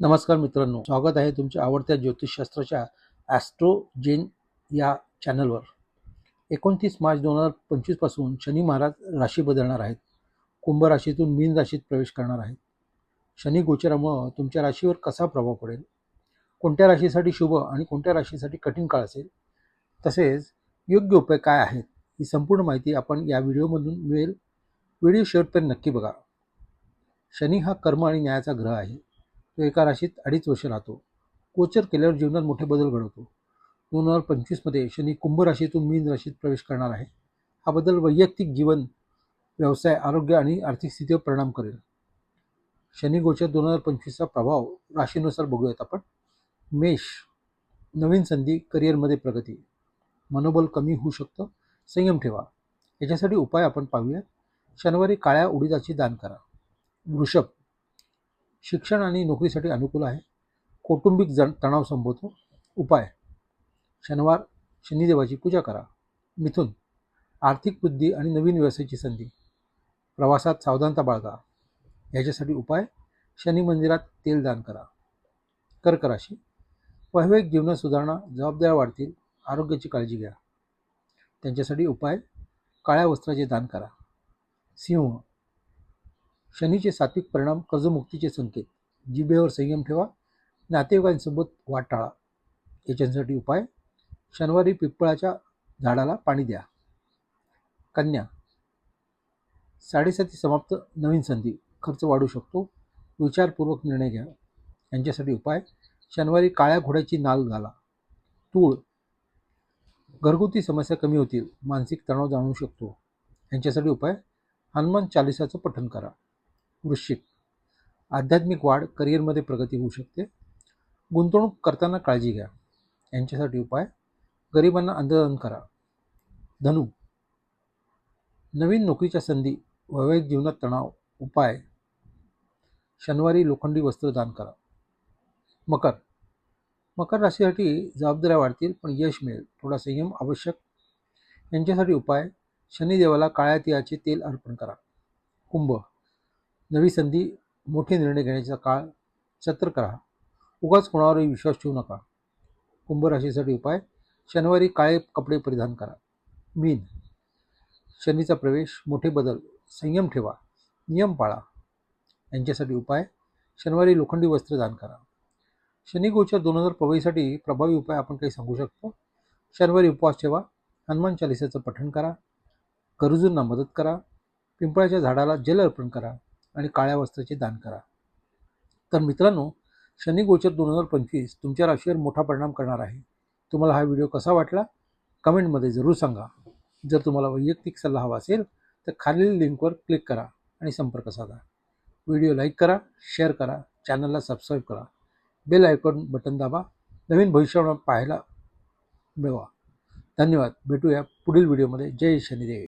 नमस्कार मित्रांनो स्वागत आहे तुमच्या आवडत्या ज्योतिषशास्त्राच्या ॲस्ट्रोजेन या चॅनलवर. एकोणतीस मार्च दोन हजार पंचवीसपासून शनी महाराज राशी बदलणार आहेत. कुंभ राशीतून मीन राशीत प्रवेश करणार आहेत. शनी गोचरामुळं तुमच्या राशीवर कसा प्रभाव पडेल? कोणत्या राशीसाठी शुभ आणि कोणत्या राशीसाठी कठीण काळ असेल? तसेच योग्य उपाय काय आहेत? ही संपूर्ण माहिती आपण या व्हिडिओमधून मिळेल. व्हिडिओ शेवटपर्यंत नक्की बघा. शनी हा कर्म आणि न्यायाचा ग्रह आहे. तो एका राशीत अडीच वर्ष राहतो. गोचर केल्यावर जीवनात मोठे बदल घडवतो. दोन हजार पंचवीसमध्ये शनी कुंभ राशीतून मीन राशीत प्रवेश करणार आहे. हा बदल वैयक्तिक जीवन व्यवसाय आरोग्य आणि आर्थिक स्थितीवर परिणाम करेल. शनी गोचर दोन हजार पंचवीसचा प्रभाव राशीनुसार बघूयात आपण. मेष नवीन संधी करिअरमध्ये प्रगती. मनोबल कमी होऊ शकतं. संयम ठेवा. याच्यासाठी उपाय आपण पाहूया शनिवारी काळ्या उडीदाची दान करा. वृषभ शिक्षण आणि नोकरीसाठी अनुकूल आहे. कौटुंबिक जण तणाव संभवतो उपाय. शनिवार शनिदेवाची पूजा करा. मिथुन आर्थिक वृद्धी आणि नवीन व्यवसायाची संधी. प्रवासात सावधानता बाळगा. याच्यासाठी उपाय. शनी मंदिरात तेल दान करा. कर्क राशी. वैवाहिक जीवनात सुधारणा जबाबदाऱ्या वाढतील. आरोग्याची काळजी घ्या. त्यांच्यासाठी उपाय. काळ्या वस्त्राचे दान करा. सिंह शनीचे सात्विक परिणाम कर्जमुक्तीचे संकेत. जिभेवर संयम ठेवा नातेवाईकांसोबत वाट टाळा. याच्यासाठी उपाय शनिवारी पिंपळाच्या झाडाला पाणी द्या. कन्या साडेसाती समाप्त नवीन संधी खर्च वाढू शकतो विचारपूर्वक निर्णय घ्या. यांच्यासाठी उपाय शनिवारी काळ्या घोड्याची नाल घाला. तूळ घरगुती समस्या कमी होतील मानसिक तणाव जाणू शकतो. यांच्यासाठी उपाय हनुमान चालिसाचं पठण करा. वृश्चिक. आध्यात्मिक वाढ करिअरमध्ये प्रगती होऊ शकते. गुंतवणूक करताना काळजी घ्या. यांच्यासाठी उपाय गरिबांना अन्नदान करा. धनु. नवीन नोकरीच्या संधी वैवाहिक जीवनात तणाव उपाय. शनिवारी लोखंडी वस्त्र दान करा. मकर. मकर राशीसाठी जबाबदाऱ्या वाढतील पण यश मिळेल. थोडा संयम आवश्यक. यांच्यासाठी उपाय शनिदेवाला काळ्या तिळाचे तेल अर्पण करा. कुंभ. नवी संधी मोठे निर्णय घेण्याचा काळ सतर्क राहा. उगाच कोणावरही विश्वास ठेवू नका. कुंभ राशीसाठी उपाय शनिवारी काळे कपडे परिधान करा. मीन शनीचा प्रवेश मोठे बदल संयम ठेवा. नियम पाळा. यांच्यासाठी उपाय शनिवारी लोखंडी वस्त्र दान करा. शनी गोचर दोन हजार पवईसाठी प्रभावी उपाय आपण काही सांगू शकतो. शनिवारी उपवास ठेवा. हनुमान चालिसाचं पठण करा. गरजूंना मदत करा. पिंपळाच्या झाडाला जल अर्पण करा. आणि काळ्या वस्त्राचे दान करा. तर मित्रांनो शनी गोचर दोन हजार पंचवीस तुमच्या राशीवर मोठा परिणाम करणार आहे. तुम्हाला हा व्हिडिओ कसा वाटला? कमेंटमध्ये जरूर सांगा. जर तुम्हाला वैयक्तिक सल्ला हवा असेल तर खालील लिंकवर क्लिक करा आणि संपर्क साधा. व्हिडिओ लाईक करा शेअर करा चॅनलला सबस्क्राईब करा. बेल आयकॉन बटन दाबा. नवीन भविष्यवाणी पाहायला मिळवा. धन्यवाद. भेटूया पुढील व्हिडिओमध्ये. जय शनिदेव.